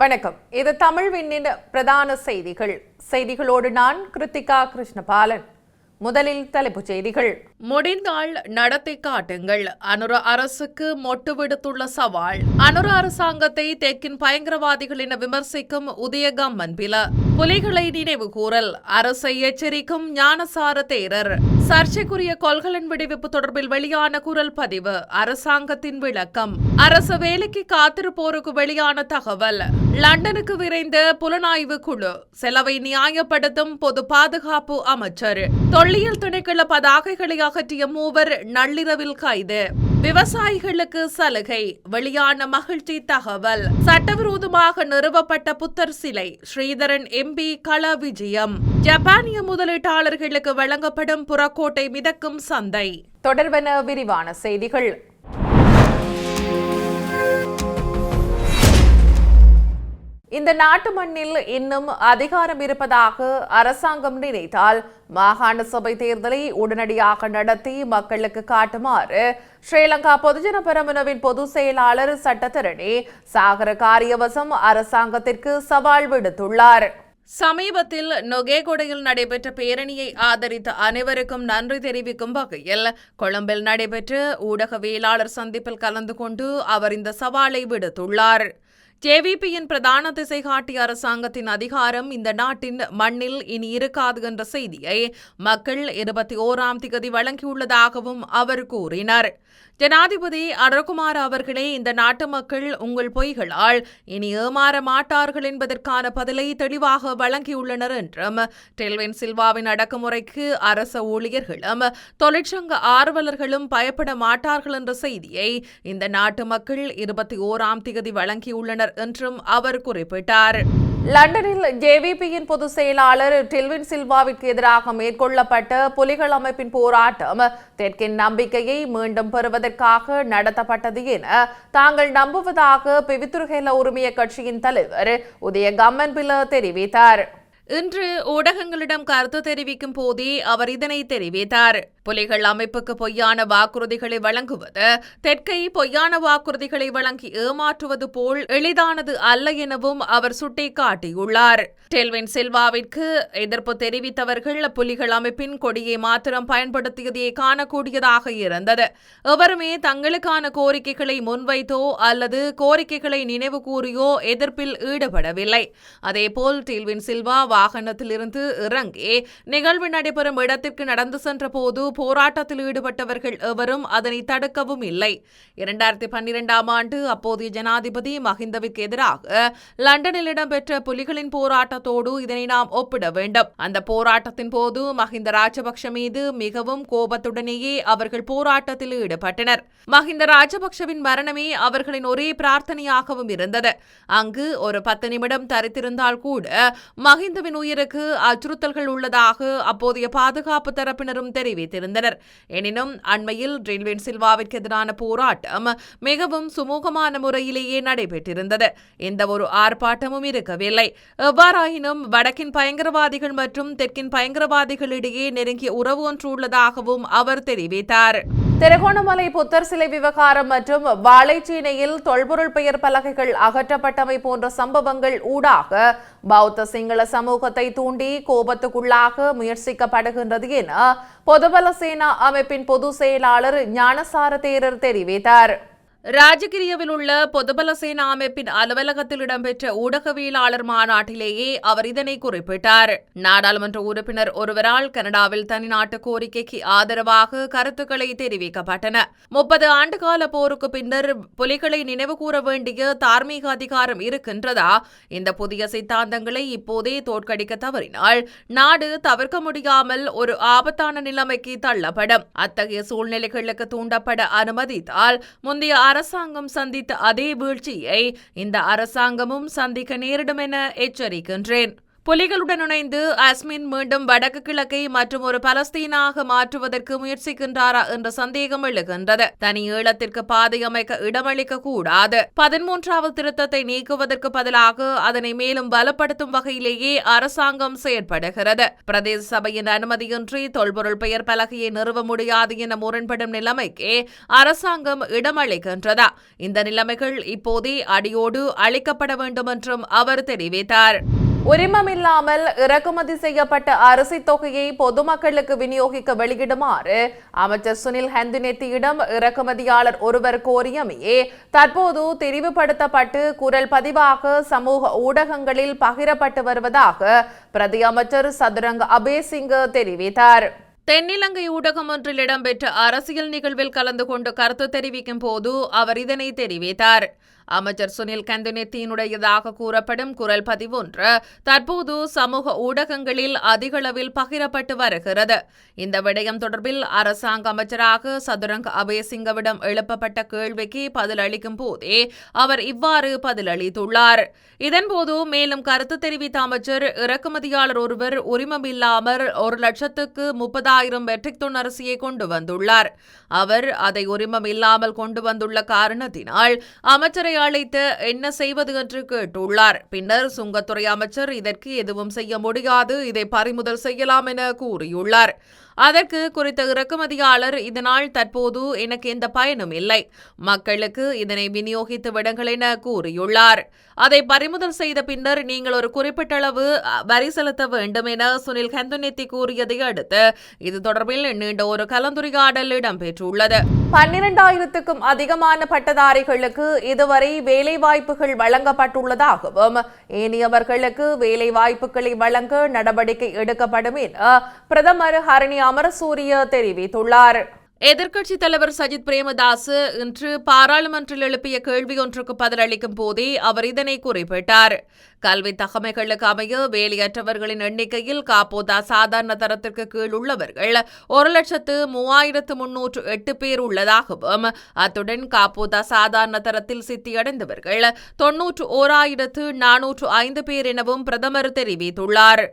வணக்கம். இது தமிழ் விண்ணின் பிரதான செய்திகள். செய்திகளோடு நான் கிருத்திகா கிருஷ்ணபாலன். முதலில் தலைப்புச் செய்திகள். முடிந்தால் நடத்தி காட்டுங்கள். அனுர அரசுக்கு மொட்டு விடுத்துள்ள சவால். அனுர அரசாங்கத்தை தெற்கின் பயங்கரவாதிகள் என விமர்சிக்கும் உதயகம்மன் பில. புலிகளை நினைவு கூறல். அரசை எச்சரிக்கும் ஞானசார தேரர். சர்ச்சைக்குரிய கொள்கலன் விடுவிப்பு தொடர்பில் வெளியான குரல் பதிவு. அரசாங்கத்தின் விளக்கம். அரசு வேலைக்கு காத்திருப்போருக்கு வெளியான தகவல். லண்டனுக்கு விரைந்த புலனாய்வு குழு. செலவை நியாயப்படுத்தும் பொது பாதுகாப்பு அமைச்சர். பள்ளியில் திணைக்கள பதாகைகளை அகற்றிய மூவர் நள்ளிரவில் கைது. விவசாயிகளுக்கு சலுகை வெளியான மகிழ்ச்சி தகவல். சட்டவிரோதமாக நிறுவப்பட்ட புத்தர் சிலை ஸ்ரீதரன் எம்பி கள விஜயம். ஜப்பானிய முதலீட்டாளர்களுக்கு வழங்கப்படும் புறக்கோட்டை மிதக்கும் சந்தை. தொடர்பென விரிவான செய்திகள். இந்த நாட்டு மண்ணில் இன்னும் அதிகாரம் இருப்பதாக அரசாங்கம் நினைத்தால் மாகாண சபை தேர்தலை உடனடியாக நடத்தி மக்களுக்கு காட்டுமாறு ஸ்ரீலங்கா பொதுஜன பெரமுனவின் பொதுச் செயலாளர் சட்டத்தரணி சாகர காரியவசம் அரசாங்கத்திற்கு சவால் விடுத்துள்ளார். சமீபத்தில் நொகேகொடையில் நடைபெற்ற பேரணியை ஆதரித்த அனைவருக்கும் நன்றி தெரிவிக்கும் வகையில் கொழும்பில் நடைபெற்ற ஊடகவியலாளர் சந்திப்பில் கலந்து கொண்டு அவர் இந்த சவாலை விடுத்துள்ளார். ஜேவிபியின் பிரதான திசை காட்டிய அரசாங்கத்தின் அதிகாரம் இந்த நாட்டின் மண்ணில் இனி இருக்காது என்ற செய்தியை மக்கள் இருபத்தி ஓராம் திகதி வழங்கியுள்ளதாகவும் அவர் கூறினார். ஜனாதிபதி அருகுமார் அவர்களே இந்த நாட்டு மக்கள் உங்கள் பொய்களால் இனி ஏமாற மாட்டார்கள் என்பதற்கான பதிலை தெளிவாக வழங்கியுள்ளனர் என்றும் டெல்வின் சில்வாவின் அடக்குமுறைக்கு அரச ஊழியர்களும் தொழிற்சங்க ஆர்வலர்களும் பயப்பட மாட்டார்கள் என்ற செய்தியை இந்த நாட்டு மக்கள் இருபத்தி ஓராம் திகதி வழங்கியுள்ளனர். என்றும் அவர் குறிப்பிட்டார். லண்டனில் ஜேவிபியின் பொதுச் செயலாளர் டில்வின் சில்வாவிற்கு எதிராக மேற்கொள்ளப்பட்ட புலிகள் அமைப்பின் போராட்டம் தெற்கின் நம்பிக்கையை மீண்டும் பெறுவதற்காக நடத்தப்பட்டது என தாங்கள் நம்புவதாக பிவித்துருகேல உரிமைய கட்சியின் தலைவர் உதய கம்மன் தெரிவித்தார். இன்று ஊடகங்களிடம் கருத்து தெரிவிக்கும் போதே அவர் இதனை தெரிவித்தார். புலிகள் அமைப்புக்கு பொய்யான வாக்குறுதிகளை வழங்குவது தெற்கை பொய்யான வாக்குறுதிகளை வழங்கி ஏமாற்றுவது போல் எளிதானது அல்ல எனவும் அவர் சுட்டிக்காட்டியுள்ளார். டெல்வின் சில்வாவிற்கு எதிர்ப்பு தெரிவித்தவர்கள் புலிகள் அமைப்பின் கொடியை மாத்திரம் பயன்படுத்தியதையே காணக்கூடியதாக இருந்தது. எவருமே தங்களுக்கான கோரிக்கைகளை முன்வைத்தோ அல்லது கோரிக்கைகளை நினைவு கூறியோ எதிர்ப்பில் ஈடுபடவில்லை. அதேபோல் டெல்வின் சில்வா வாகனத்திலிருந்து இறங்கி நிகழ்வு நடைபெறும் இடத்திற்கு நடந்து சென்ற போது போராட்டத்தில் ஈடுபட்டவர்கள் எவரும் அதனை தடுக்கவும் இல்லை. இரண்டாயிரத்தி பன்னிரெண்டாம் ஆண்டு அப்போதைய ஜனாதிபதி மஹிந்தவிற்கு எதிராக லண்டனில் இடம்பெற்ற புலிகளின் போராட்டத்தோடு இதனை நாம் ஒப்பிட வேண்டும். அந்த போராட்டத்தின் போது மஹிந்த ராஜபக்ஷ மீது மிகவும் கோபத்துடனேயே அவர்கள் போராட்டத்தில் ஈடுபட்டனர். மஹிந்த ராஜபக்ஷவின் மரணமே அவர்களின் ஒரே பிரார்த்தனையாகவும் இருந்தது. அங்கு ஒரு பத்து நிமிடம் தரித்திருந்தால் கூட மஹிந்தவின் உயிருக்கு அச்சுறுத்தல்கள் உள்ளதாக அப்போதைய பாதுகாப்பு தரப்பினரும் தெரிவித்திருந்தனர். எனினும் அண்மையில் ட்ரில்வின் சில்வாவிற்கு எதிரான போராட்டம் மிகவும் சுமூகமான முறையிலேயே நடைபெற்றிருந்தது. எந்த ஒரு ஆர்ப்பாட்டமும் இருக்கவில்லை. எவ்வாறாயினும் வடக்கின் பயங்கரவாதிகள் மற்றும் தெற்கின் பயங்கரவாதிகளிடையே நெருங்கிய உறவு ஒன்று உள்ளதாகவும் அவர் தெரிவித்தார். திருகோணமலை புத்தர் சிலை விவகாரம் மற்றும் வாழைச்சீனையில் தொல்பொருள் பெயர் பலகைகள் அகற்றப்பட்டவை போன்ற சம்பவங்கள் ஊடாக பௌத்த சிங்கள சமூகத்தை தூண்டி கோபத்துக்குள்ளாக முயற்சிக்கப்படுகின்றது என பொதுபல சேனா அமைப்பின் பொதுச் செயலாளர் ஞானசார தேரர் தெரிவித்தார். ராஜகிரியவில் உள்ள பொதுபல சேனா அமைப்பின் அலுவலகத்தில் இடம்பெற்ற ஊடகவியலாளர் மாநாட்டிலேயே அவர் இதனை குறிப்பிட்டார். நாடாளுமன்ற உறுப்பினர் ஒருவரால் கனடாவில் தனிநாட்டு கோரிக்கைக்கு ஆதரவாக கருத்துக்களை தெரிவிக்கப்பட்டன. முப்பது ஆண்டுகால போருக்கு பின்னர் புலிகளை நினைவுகூற வேண்டிய தார்மீக அதிகாரம் இருக்கின்றதா? இந்த புதிய சித்தாந்தங்களை இப்போதே தோற்கடிக்க தவறினால் நாடு தவிர்க்க முடியாமல் ஒரு ஆபத்தான நிலைமைக்கு தள்ளப்படும். அத்தகைய சூழ்நிலைகளுக்கு தூண்டப்பட அனுமதித்தால் முந்தைய அரசாங்கம் சந்தித்த அதே வீழ்ச்சியை இந்த அரசாங்கமும் சந்திக்க நேரிடும் என எச்சரிக்கின்றேன். புலிகளுடன் இணைந்து அஸ்மின் மீண்டும் வடக்கு கிழக்கை மற்றும் ஒரு பலஸ்தீனாக மாற்றுவதற்கு முயற்சிக்கின்றாரா என்ற சந்தேகம் எழுகின்றது. தனி ஈழத்திற்கு பாதை அமைக்க இடமளிக்க கூடாது பதிமூன்றாவது திருத்தத்தை நீக்குவதற்கு பதிலாக அதனை மேலும் பலப்படுத்தும் வகையிலேயே அரசாங்கம் செயற்படுகிறது. பிரதேச சபையின் அனுமதியின்றி தொல்பொருள் பெயர் பலகையை நிறுவ முடியாது என முரண்படும் நிலைமைக்கே அரசாங்கம் இடமளிக்கின்றதா? இந்த நிலைமைகள் இப்போதே அடியோடு அளிக்கப்பட வேண்டும் என்றும் அவர் தெரிவித்தார். உரிமமில்லாமல் இறக்குமதி செய்யப்பட்ட அரிசி தொகையை பொதுமக்களுக்கு விநியோகிக்க வெளியிடுமாறு அமைச்சர் சுனில் ஹந்துநெத்தியிடம் இறக்குமதியாளர் ஒருவர் கோரியமையே தற்போது தெரிவுபடுத்தப்பட்டு குரல் பதிவாக சமூக ஊடகங்களில் பகிரப்பட்டு வருவதாக பிரதி அமைச்சர் சதுரங்க அபேசிங் தெரிவித்தார். தென்னிலங்கை ஊடகம் ஒன்றில் இடம்பெற்ற அரசியல் நிகழ்வில் கலந்து கொண்டு கருத்து தெரிவிக்கும் போது அவர் இதனை தெரிவித்தார். அமைச்சர் சுனில் கந்துனெத்தியினுடையதாக கூறப்படும் குரல் பதிவொன்று தற்போது சமூக ஊடகங்களில் அதிகளவில் பகிரப்பட்டு வருகிறது. இந்த விடயம் தொடர்பில் அரசாங்க அமைச்சராக சதுரங் அபேசிங்கவிடம் எழுப்பப்பட்ட கேள்விக்கு பதிலளிக்கும் போதே அவர் இவ்வாறு பதிலளித்துள்ளார். இதன்போது மேலும் கருத்து தெரிவித்த அமைச்சர் இறக்குமதியாளர் ஒருவர் உரிமமில்லாமல் ஒரு லட்சத்துக்கு முப்பதாயிரம் மெட்ரிக் டன் அரிசியை கொண்டு வந்துள்ளார். அவர் அதை உரிமம் இல்லாமல் கொண்டு வந்துள்ள காரணத்தினால் அமைச்சரை அழைத்து என்ன செய்வது என்று கேட்டுள்ளார். பின்னர் சுங்கத்துறை அமைச்சர் இதற்கு எதுவும் செய்ய முடியாது. இதை பறிமுதல் செய்யலாம் என கூறியுள்ளார். அதற்கு குறித்த இறக்குமதியாளர் இதனால் தற்போது எனக்கு எந்த பயனும் இல்லை. மக்களுக்கு இதனை விநியோகித்து விடுங்கள் என கூறியுள்ளார். அதை பறிமுதல் செய்த பின்னர் நீங்கள் ஒரு குறிப்பிட்ட அளவு வரி செலுத்த வேண்டும் என சுனில் ஹந்துநெத்தி கூறியதை அடுத்து இது தொடர்பில் நீண்ட ஒரு கலந்துரையாடல் இடம்பெற்றுள்ளது. பன்னிரண்டாயிரத்துக்கும் அதிகமான பட்டதாரிகளுக்கு இதுவரை வேலைவாய்ப்புகள் வழங்கப்பட்டுள்ளதாகவும் ஏனையவர்களுக்கு வேலைவாய்ப்புகளை வழங்க நடவடிக்கை எடுக்கப்படும் என பிரதமர் ஹரணி அமரசூரிய தெரிவித்துள்ளார். எதிர்க்கட்சித் தலைவர் சஜித் பிரேமதாஸ் இன்று பாராளுமன்றில் எழுப்பிய கேள்வி ஒன்றுக்கு பதிலளிக்கும் போதே அவர் இதனை குறிப்பிட்டார். கல்வி தகமைகளுக்கு அமைய வேலையற்றவர்களின் எண்ணிக்கையில் காப்போதா சாதாரண தரத்திற்கு கீழ் உள்ளவர்கள் ஒரு லட்சத்து மூவாயிரத்து முன்னூற்று எட்டு பேர் உள்ளதாகவும் அத்துடன் காப்போதா சாதாரண தரத்தில் சித்தியடைந்தவர்கள் தொன்னூற்று ஓராயிரத்து நானூற்று ஐந்து பேர் எனவும் பிரதமர் தெரிவித்துள்ளார்.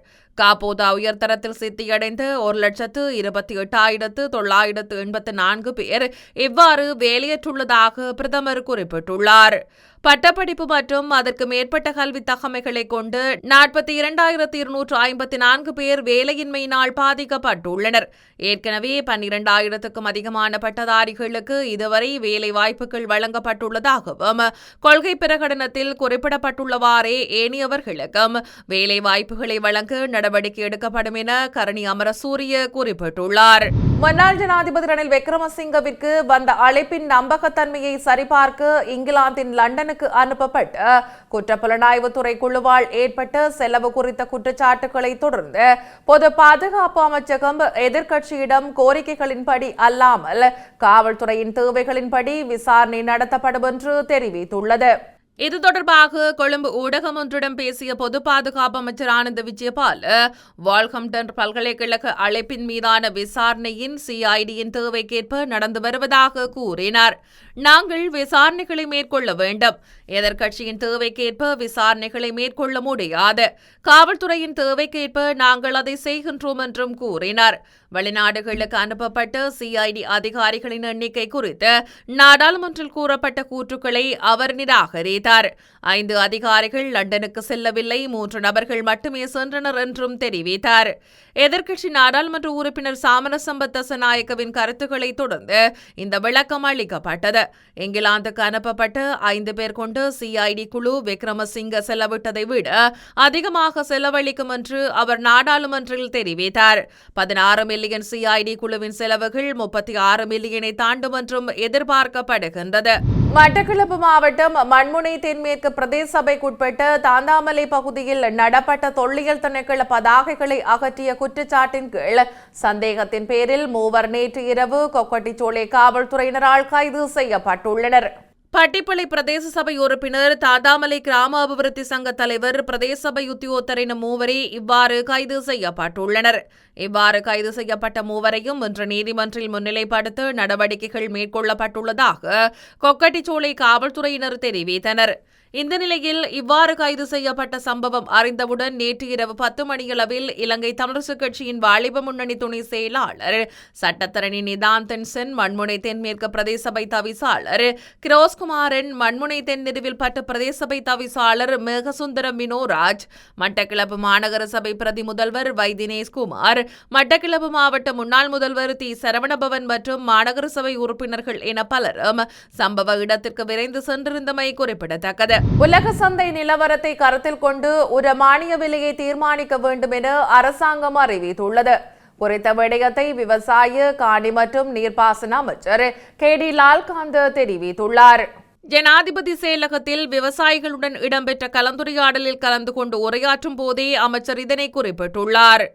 காபோதா உயர்தரத்தில் சித்தியடைந்த ஒரு லட்சத்து இருபத்தி எட்டாயிரத்து தொள்ளாயிரத்து எண்பத்து நான்கு பேர் இவ்வாறு வேலையற்றுள்ளதாக பிரதமர் குறிப்பிட்டுள்ளார். பட்டப்படிப்பு மற்றும் அதற்கு மேற்பட்ட கல்வி தகமைகளை கொண்டு நாற்பத்தி இரண்டாயிரத்தி இருநூற்று ஐம்பத்தி நான்கு பேர் வேலையின்மையினால் பாதிக்கப்பட்டுள்ளனர். ஏற்கனவே பன்னிரண்டாயிரத்துக்கும் அதிகமான பட்டதாரிகளுக்கு இதுவரை வேலை வாய்ப்புகள் வழங்கப்பட்டுள்ளதாகவும் கொள்கை பிரகடனத்தில் குறிப்பிடப்பட்டுள்ளவாறே ஏனையவர்களுக்கும் வேலை வாய்ப்புகளை வழங்க நடவடிக்கை எடுக்கப்படும் என கரணி அமரசூரிய குறிப்பிட்டுள்ளார். முன்னாள் ஜனாதிபதி ரணில் விக்ரமசிங்கவிற்கு வந்த அழைப்பின் நம்பகத்தன்மையை சரிபார்க்க இங்கிலாந்தின் லண்டனுக்கு அனுப்பப்பட்ட குற்றப்புலனாய்வுத்துறை குழுவால் ஏற்பட்ட செலவு குறித்த குற்றச்சாட்டுகளை தொடர்ந்து பொது பாதுகாப்பு அமைச்சகம் எதிர்க்கட்சியிடம் கோரிக்கைகளின்படி அல்லாமல் காவல்துறையின் தேவைகளின்படி விசாரணை நடத்தப்படும் என்று தெரிவித்துள்ளது. இது தொடர்பாக கொழும்பு ஊடகம் ஒன்றிடம் பேசிய பொது பாதுகாப்பு அமைச்சர் ஆனந்த விஜயபால் வால்ஹம்டன் பல்கலைக்கழக அழைப்பின் மீதான விசாரணையின் சிஐடியின் தேவைக்கேற்ப நடந்து வருவதாக கூறினார். நாங்கள் விசாரணைகளை மேற்கொள்ள வேண்டும். எதிர்க்கட்சியின் தேவைக்கேற்ப விசாரணைகளை மேற்கொள்ள முடியாது. காவல்துறையின் தேவைக்கேற்ப நாங்கள் அதை செய்கின்றோம் என்றும் கூறினார். வெளிநாடுகளுக்கு அனுப்பப்பட்ட சிஐடி அதிகாரிகளின் எண்ணிக்கை குறித்து நாடாளுமன்றில் கூறப்பட்ட கூற்றுக்களை அவர் நிராகரித்தார். ஐந்து அதிகாரிகள் லண்டனுக்கு செல்லவில்லை மூன்று நபர்கள் மட்டுமே சென்றனர் என்றும் தெரிவித்தார். எதிர்க்கட்சி நாடாளுமன்ற உறுப்பினர் சாமரசம்பத் தசநாயக்கவின் கருத்துக்களை தொடர்ந்து இந்த விளக்கம் அளிக்கப்பட்டது. இங்கிலாந்துக்கு அனுப்பப்பட்ட ஐந்து பேர் கொண்டு சிஐடி குழு விக்ரமசிங்க செலவிட்டதை விட அதிகமாக செலவழிக்கும் என்று அவர் நாடாளுமன்றில் தெரிவித்தார். பதினாறு மில்லியன் சிஐடி குழுவின் செலவுகள் முப்பத்தி ஆறு மில்லியனை தாண்டும் என்றும் எதிர்பார்க்கப்படுகின்றது. மட்டக்களப்பு மாவட்டம் மண்முனை தென்மேற்கு பிரதேச சபைக்குட்பட்ட தாந்தாமலை பகுதியில் நடப்பட்ட தொல்லியல் திணைக்கள பதாகைகளை அகற்றிய குற்றச்சாட்டின் கீழ் சந்தேகத்தின் பேரில் மூவர் நேற்று இரவு கொக்கட்டிச்சோலை காவல்துறையினரால் கைது செய்யப்பட்டுள்ளனர். பட்டிப்பளை பிரதேச சபை உறுப்பினர் தாதாமலை கிராம அபிவிருத்தி சங்க தலைவர் பிரதேச சபை உத்தியோத்தரின் என மூவரே இவ்வாறு கைது செய்யப்பட்டுள்ளனர். இவ்வாறு கைது செய்யப்பட்ட மூவரையும் இன்று நீதிமன்றில் முன்னிலைப்படுத்த நடவடிக்கைகள் மேற்கொள்ளப்பட்டுள்ளதாக கொக்கட்டிச்சோலை காவல்துறையினர் தெரிவித்தனர். இந்த நிலையில் இவ்வாறு கைது செய்யப்பட்ட சம்பவம் அறிந்தவுடன் நேற்று இரவு பத்து மணியளவில் இலங்கை தமிழரசு கட்சியின் வாலிப முன்னணி துணை செயலாளர் சட்டத்தரணி நிதான் தென்சென் மண்முனை தென்மேற்கு பிரதேசபை தவிசாளர் கிரோஸ்குமாரன் மண்முனை தென் பட்ட பிரதேச சபை தவிசாளர் மேகசுந்தரம் வினோராஜ் மட்டக்கிளப்பு மாநகர சபை பிரதி முதல்வர் வை தினேஷ்குமார் மட்டக்கிளப்பு மாவட்ட முன்னாள் முதல்வர் தி. சரவணபவன் மற்றும் மாநகர சபை உறுப்பினர்கள் என பலரும் சம்பவ இடத்திற்கு விரைந்து சென்றிருந்தமை குறிப்பிடத்தக்கது. உலக சந்தை நிலவரத்தை கருத்தில் கொண்டு ஒரு மானிய விலையை தீர்மானிக்க வேண்டும் என அரசாங்கம் அறிவித்துள்ளது. குறித்த விடயத்தை விவசாய காணி மற்றும் நீர்ப்பாசன அமைச்சர் கே. டி. லால்காந்த் தெரிவித்துள்ளார். ஜனாதிபதி செயலகத்தில் விவசாயிகளுடன் இடம்பெற்ற கலந்துரையாடலில் கலந்து கொண்டு உரையாற்றும் போதே அமைச்சர் இதனை குறிப்பிட்டுள்ளார்.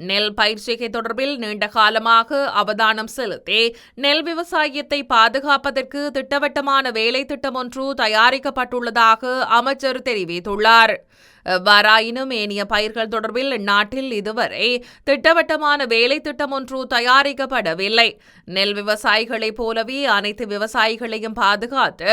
நெல் பயிற்சிகை தொடர்பில் நீண்ட காலமாக அவதானம் செலுத்தி நெல் விவசாயத்தை பாதுகாப்பதற்கு திட்டவட்டமான வேலை திட்டம் ஒன்று தயாரிக்கப்பட்டுள்ளதாக அமைச்சர் தெரிவித்துள்ளார். எவ்வாறாயினும் ஏனைய பயிர்கள் தொடர்பில் நாட்டில் இதுவரை திட்டவட்டமான வேலை திட்டம் ஒன்று தயாரிக்கப்படவில்லை. நெல் விவசாயிகளைப் போலவே அனைத்து விவசாயிகளையும் பாதுகாத்து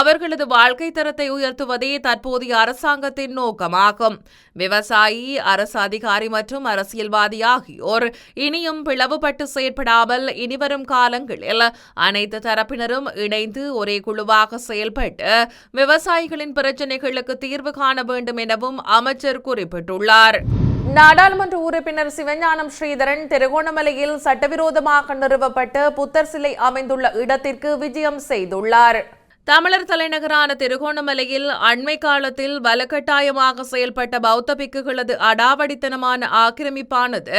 அவர்களது வாழ்க்கை தரத்தை உயர்த்துவதே தற்போதைய அரசாங்கத்தின் நோக்கமாகும். விவசாயி அரசு அதிகாரி மற்றும் அரசியல்வாதி ஆகியோர் இனியும் பிளவுபட்டு செயற்படாமல் இனிவரும் காலங்களில் அனைத்து தரப்பினரும் இணைந்து ஒரே குழுவாக செயல்பட்டு விவசாயிகளின் பிரச்சினைகளுக்கு தீர்வு காண வேண்டும் எனவும் அமைச்சர் குறிப்பிட்டுள்ளார். நாடாளுமன்ற உறுப்பினர் சிவஞானம் ஸ்ரீதரன் திருகோணமலையில் சட்டவிரோதமாக நிறுவப்பட்ட புத்தர் சிலை அமைந்துள்ள இடத்திற்கு விஜயம் செய்துள்ளார். தமிழர் தலைநகரான திருகோணமலையில் அண்மை காலத்தில் வலுக்கட்டாயமாக செயல்பட்ட பௌத்த பிக்குகளது அடாவடித்தனமான ஆக்கிரமிப்பானது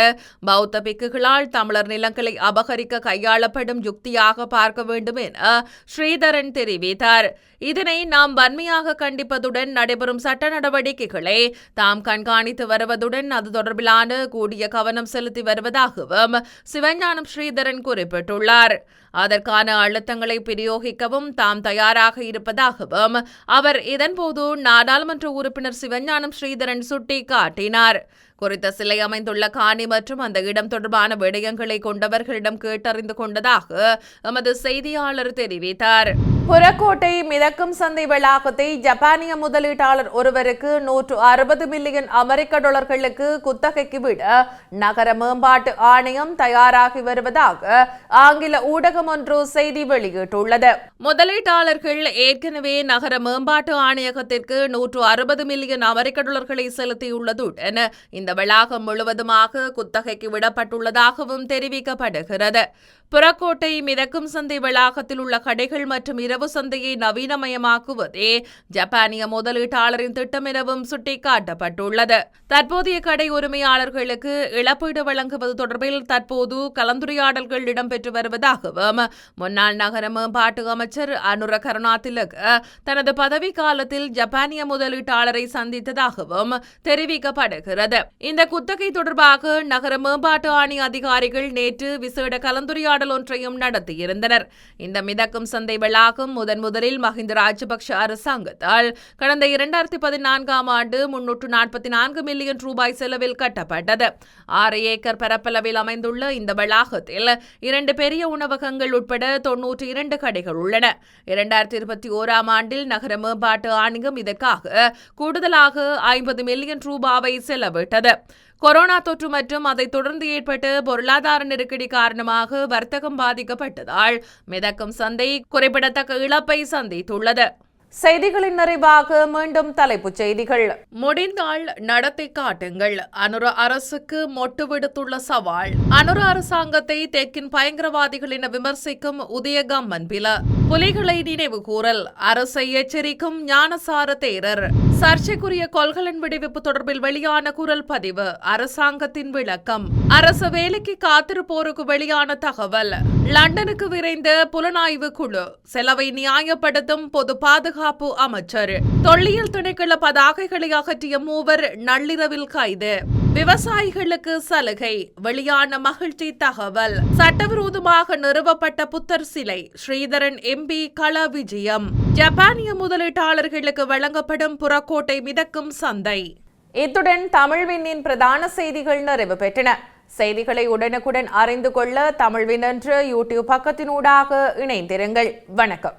பௌத்த பிக்குகளால் தமிழர் நிலங்களை அபகரிக்க கையாளப்படும் யுக்தியாக பார்க்க வேண்டும் என ஸ்ரீதரன் தெரிவித்தார். இதனை நாம் வன்மையாக கண்டிப்பதுடன் நடைபெறும் சட்ட நடவடிக்கைகளை தாம் கண்காணித்து வருவதுடன் அது தொடர்பிலான கூடிய கவனம் செலுத்தி வருவதாகவும் சிவஞானம் ஸ்ரீதரன் குறிப்பிட்டுள்ளார். அதற்கான அழுத்தங்களை பிரயோகிக்கவும் தாம் தயாராக இருப்பதாகவும் அவர் இதன்போது நாடாளுமன்ற உறுப்பினர் சிவஞானம் ஸ்ரீதரன் சுட்டிக்காட்டினார். குறித்த சிலை அமைந்துள்ள காணி மற்றும் அந்த இடம் தொடர்பான விடயங்களை கொண்டவர்களிடம் கேட்டறிந்து கொண்டதாக எமது செய்தியாளர் தெரிவித்தார். புறக்கோட்டை மிதக்கும் சந்தை வளாகத்தை ஜப்பானிய முதலீட்டாளர் ஒருவருக்கு நூற்று அறுபது மில்லியன் அமெரிக்க டாலர்களுக்கு குத்தகைக்கு விட நகர மேம்பாட்டு ஆணையம் தயாராகி வருவதாக ஆங்கில ஊடகம் ஒன்று செய்தி வெளியிட்டுள்ளது. முதலீட்டாளர்கள் ஏற்கனவே நகர மேம்பாட்டு ஆணையகத்திற்கு நூற்று அறுபது மில்லியன் அமெரிக்க டாலர்களை செலுத்தியுள்ளதுடன் இந்த இந்த வளாகம் முழுவதுமாக குத்தகைக்கு விடப்பட்டுள்ளதாகவும் தெரிவிக்கப்படுகிறது. புறக்கோட்டை மிதக்கும் சந்தை வளாகத்தில் உள்ள கடைகள் மற்றும் இரவு சந்தையை நவீனமயமாக்குவதே ஜப்பானிய முதலீட்டாளரின் திட்டம் எனவும் சுட்டிக்காட்டப்பட்டுள்ளது. தற்போதைய கடை உரிமையாளர்களுக்கு இழப்பீடு வழங்குவது தொடர்பில் தற்போது கலந்துரையாடல்கள் இடம்பெற்று வருவதாகவும் முன்னாள் நகர மேம்பாட்டு அமைச்சர் அனுர கருணாதிலக தனது பதவி காலத்தில் ஜப்பானிய முதலீட்டாளரை சந்தித்ததாகவும் தெரிவிக்கப்படுகிறது. இந்த குத்தகை தொடர்பாக நகர மேம்பாட்டு ஆணை அதிகாரிகள் நேற்று விசேட கலந்துரையாடல் ஒன்றையும் நடத்தியிருந்தனர். இந்த மிதக்கும் சந்தை வளாகம் முதன் முதலில் மஹிந்த ராஜபக்ஷ அரசாங்கத்தால் கடந்த இரண்டாயிரத்தி பதினான்காம் ஆண்டு முன்னூற்று நாற்பத்தி நான்கு மில்லியன் ரூபாய் செலவில் கட்டப்பட்டது. ஆறு ஏக்கர் பரப்பளவில் அமைந்துள்ள இந்த வளாகத்தில் இரண்டு பெரிய உணவகங்கள் உட்பட தொன்னூற்றி இரண்டு கடைகள் உள்ளன. இரண்டாயிரத்தி இருபத்தி ஓராம் ஆண்டில் நகர மேம்பாட்டு ஆணையம் இதற்காக கூடுதலாக ஐம்பது மில்லியன் ரூபாவை செலவிட்டது. கொரோனா தொற்று மற்றும் அதைத் தொடர்ந்து ஏற்பட்ட பொருளாதார நெருக்கடி காரணமாக வர்த்தகம் பாதிக்கப்பட்டதால் மிதக்கும் சந்தை குறிப்பிடத்தக்க இழப்பை சந்தித்துள்ளது. செய்திகளின் நிறைவாக மீண்டும் தலைப்புச் செய்திகள். முடிந்தால் நடத்தி காட்டுங்கள். அனுர அரசுக்கு மொட்டு விடுத்துள்ள சவால். அனுர அரசாங்கத்தை தெற்கின் பயங்கரவாதிகள் என விமர்சிக்கும் உதயகம் மன்பில புலிகளை நினைவு கூறல். அரசை எச்சரிக்கும் ஞானசார தேரர். சர்ச்சைக்குரிய கொள்கலன் விடுவிப்பு தொடர்பில் வெளியான குரல் பதிவு. அரசாங்கத்தின் விளக்கம். அரசு வேலைக்கு காத்திருப்போருக்கு வெளியான தகவல். லண்டனுக்கு விரைந்த புலனாய்வு குழு. செலவை நியாயப்படுத்தும் பொது பாதுகாப்பு அமைச்சர். தொல்லியல் திணைக்கள பதாகைகளை அகற்றிய மூவர் நள்ளிரவில் கைது. விவசாயிகளுக்கு சலுகை வெளியான மகிழ்ச்சி தகவல். சட்டவிரோதமாக நிறுவப்பட்ட புத்தர் சிலை ஸ்ரீதரன் எம்பி கள விஜயம். ஜப்பானிய முதலீட்டாளர்களுக்கு வழங்கப்படும் புறக்கோட்டை மிதக்கும் சந்தை. இத்துடன் தமிழ்வினின் பிரதான செய்திகள் நிறைவு பெற்றன. செய்திகளை உடனுக்குடன் அறிந்து கொள்ள தமிழ்வின் என்று யூடியூப் பக்கத்தினூடாக இணைந்திருங்கள். வணக்கம்.